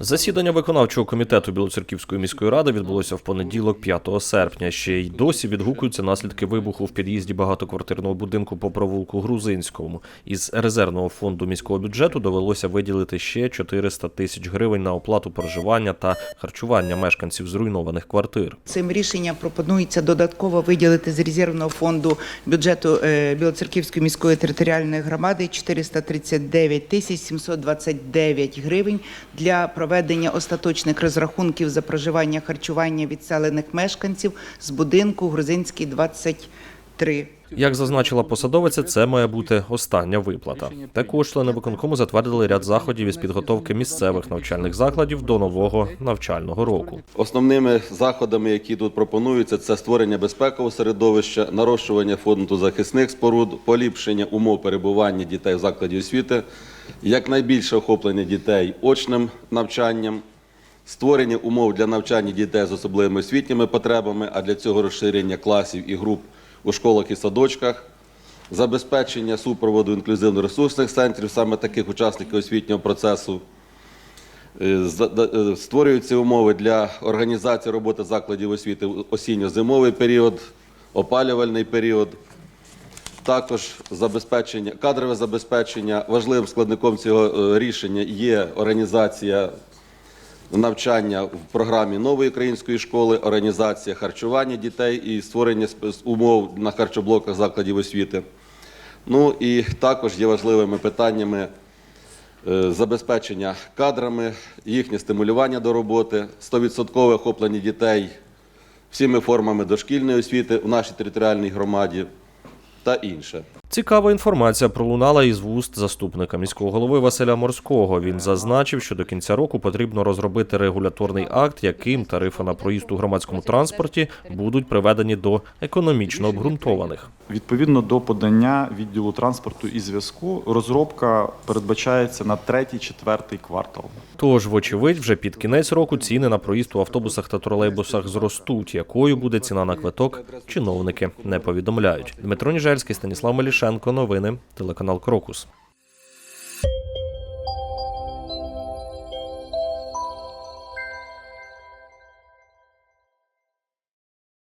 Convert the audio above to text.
Засідання виконавчого комітету Білоцерківської міської ради відбулося в понеділок, 5 серпня. Ще й досі відгукуються наслідки вибуху в під'їзді багатоквартирного будинку по провулку Грузинському. Із резервного фонду міського бюджету довелося виділити ще 400 тисяч гривень на оплату проживання та харчування мешканців зруйнованих квартир. Цим рішенням пропонується додатково виділити з резервного фонду бюджету е, Білоцерківської міської територіальної громади 439 тисяч 729 гривень для проведення остаточних розрахунків за проживання харчування відселених мешканців з будинку Грузинський 23. Як зазначила посадовиця, це має бути остання виплата. Також члени виконкому затвердили ряд заходів із підготовки місцевих навчальних закладів до нового навчального року. Основними заходами, які тут пропонуються, це створення безпекового середовища, нарощування фонду захисних споруд, поліпшення умов перебування дітей в закладі освіти, якнайбільше охоплення дітей очним навчанням, створення умов для навчання дітей з особливими освітніми потребами, а для цього розширення класів і груп у школах і садочках, забезпечення супроводу інклюзивно-ресурсних центрів, саме таких учасників освітнього процесу. Е, е, Створюються умови для організації роботи закладів освіти осінньо-зимовий період, опалювальний період. Також забезпечення, кадрове забезпечення. Важливим складником цього е, рішення є організація навчання в програмі нової української школи, організація харчування дітей і створення умов на харчоблоках закладів освіти. Ну і також є важливими питаннями е, забезпечення кадрами, їхнє стимулювання до роботи, 100% охоплення дітей всіми формами дошкільної освіти в нашій територіальній громаді та інше. Цікава інформація пролунала із вуст заступника міського голови Василя Морського. Він зазначив, що до кінця року потрібно розробити регуляторний акт, яким тарифи на проїзд у громадському транспорті будуть приведені до економічно обґрунтованих. Відповідно до подання відділу транспорту і зв'язку, розробка передбачається на третій-четвертий квартал. Тож, вочевидь, вже під кінець року ціни на проїзд у автобусах та тролейбусах зростуть. Якою буде ціна на квиток, чиновники не повідомляють. Дмитро Ніжельський, Станіслав Мелішенко. Новини, телеканал Крокус.